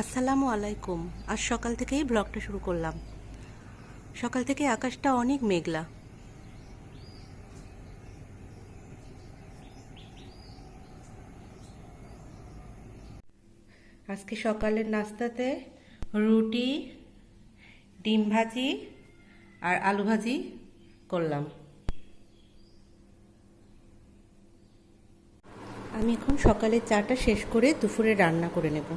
আসসালামু আলাইকুম। আজ সকাল থেকেই ব্লগটা শুরু করলাম। সকাল থেকে আকাশটা অনেক মেঘলা। আজকে সকালের নাস্তাতে রুটি, ডিম ভাজি আর আলু ভাজি করলাম। আমি এখন সকালের চাটা শেষ করে দুপুরে রান্না করে নেব।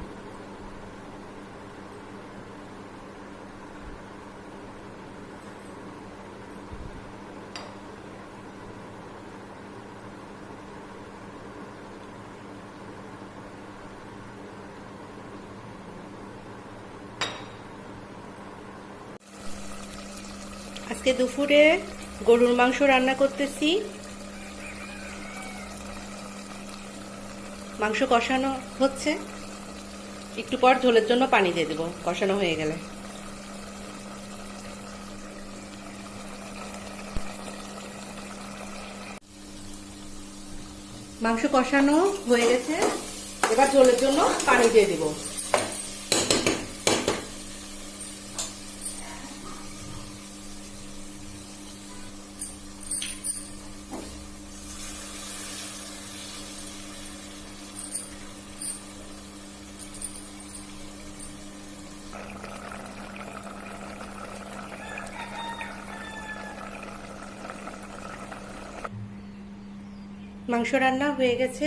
আজকে দুপুরে গরুর মাংস রান্না করতেছি। মাংস কষানো হচ্ছে। একটু পর ঝোলের জন্য পানি দিয়ে দেবো, কষানো হয়ে গেলে। মাংস কষানো হয়ে গেছে। এবার ঝোলের জন্য পানি দিয়ে দিব। মাংস রান্না হয়ে গেছে।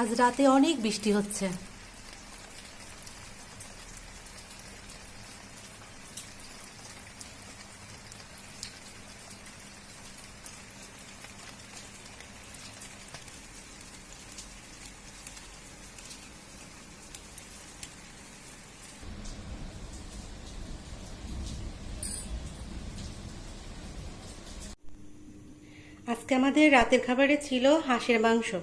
আজ রাতে অনেক বৃষ্টি হচ্ছে। আজকে আমাদের রাতের খাবারে ছিল হাঁসের মাংস।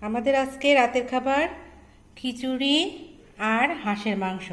আমাদের আজকে রাতের খাবার খিচুড়ি আর হাঁসের মাংস।